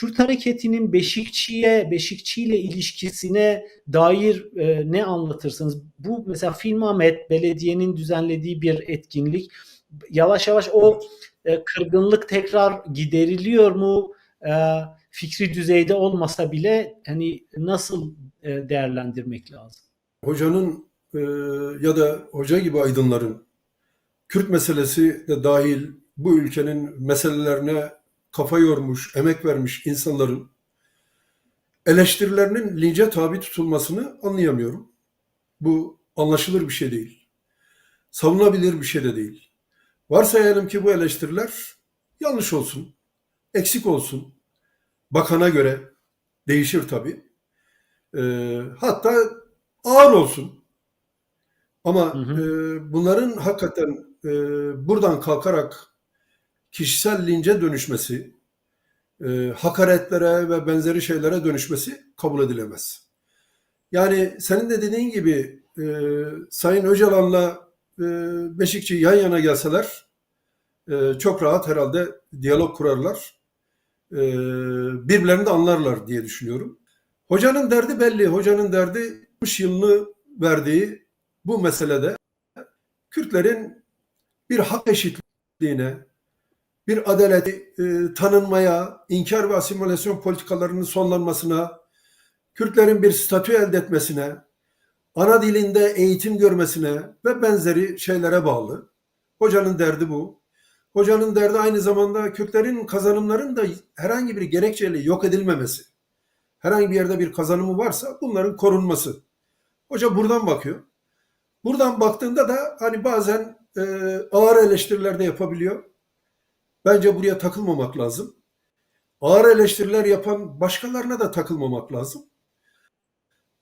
Kürt hareketinin Beşikçi'ye, Beşikçi ile ilişkisine dair e, ne anlatırsınız? Bu mesela Film Ahmet belediyenin düzenlediği bir etkinlik. Yavaş yavaş o e, kırgınlık tekrar gideriliyor mu? E, fikri düzeyde olmasa bile hani nasıl e, değerlendirmek lazım? Hocanın e, ya da hoca gibi aydınların Kürt meselesi de dahil bu ülkenin meselelerine kafa yormuş, emek vermiş insanların eleştirilerinin lince tabi tutulmasını anlayamıyorum. Bu anlaşılır bir şey değil. Savunabilir bir şey de değil. Varsayalım ki bu eleştiriler yanlış olsun, eksik olsun. Bakana göre değişir tabii. Ee, hatta ağır olsun. Ama Hı hı. e, bunların hakikaten e, buradan kalkarak kişisel lince dönüşmesi, e, hakaretlere ve benzeri şeylere dönüşmesi kabul edilemez. Yani senin de dediğin gibi e, Sayın Öcalan'la e, Beşikçi yan yana gelseler e, çok rahat herhalde diyalog kurarlar. E, birbirlerini de anlarlar diye düşünüyorum. Hocanın derdi belli. Hocanın derdi 60 yılını verdiği bu meselede Kürtlerin bir hak eşitliğine, bir adaleti e, tanınmaya, inkar ve asimilasyon politikalarının sonlanmasına, Kürtlerin bir statü elde etmesine, ana dilinde eğitim görmesine ve benzeri şeylere bağlı. Hocanın derdi bu. Hocanın derdi aynı zamanda Kürtlerin kazanımların da herhangi bir gerekçeyle yok edilmemesi. Herhangi bir yerde bir kazanımı varsa bunların korunması. Hoca buradan bakıyor. Buradan baktığında da hani bazen e, ağır eleştiriler de yapabiliyor. Bence buraya takılmamak lazım. Ağır eleştiriler yapan başkalarına da takılmamak lazım.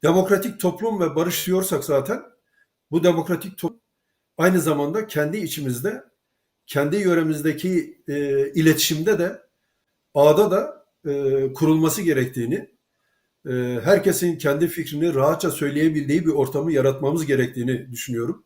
Demokratik toplum ve barış diyorsak zaten bu demokratik toplum aynı zamanda kendi içimizde, kendi yöremizdeki e, iletişimde de ağda da e, kurulması gerektiğini, e, herkesin kendi fikrini rahatça söyleyebildiği bir ortamı yaratmamız gerektiğini düşünüyorum.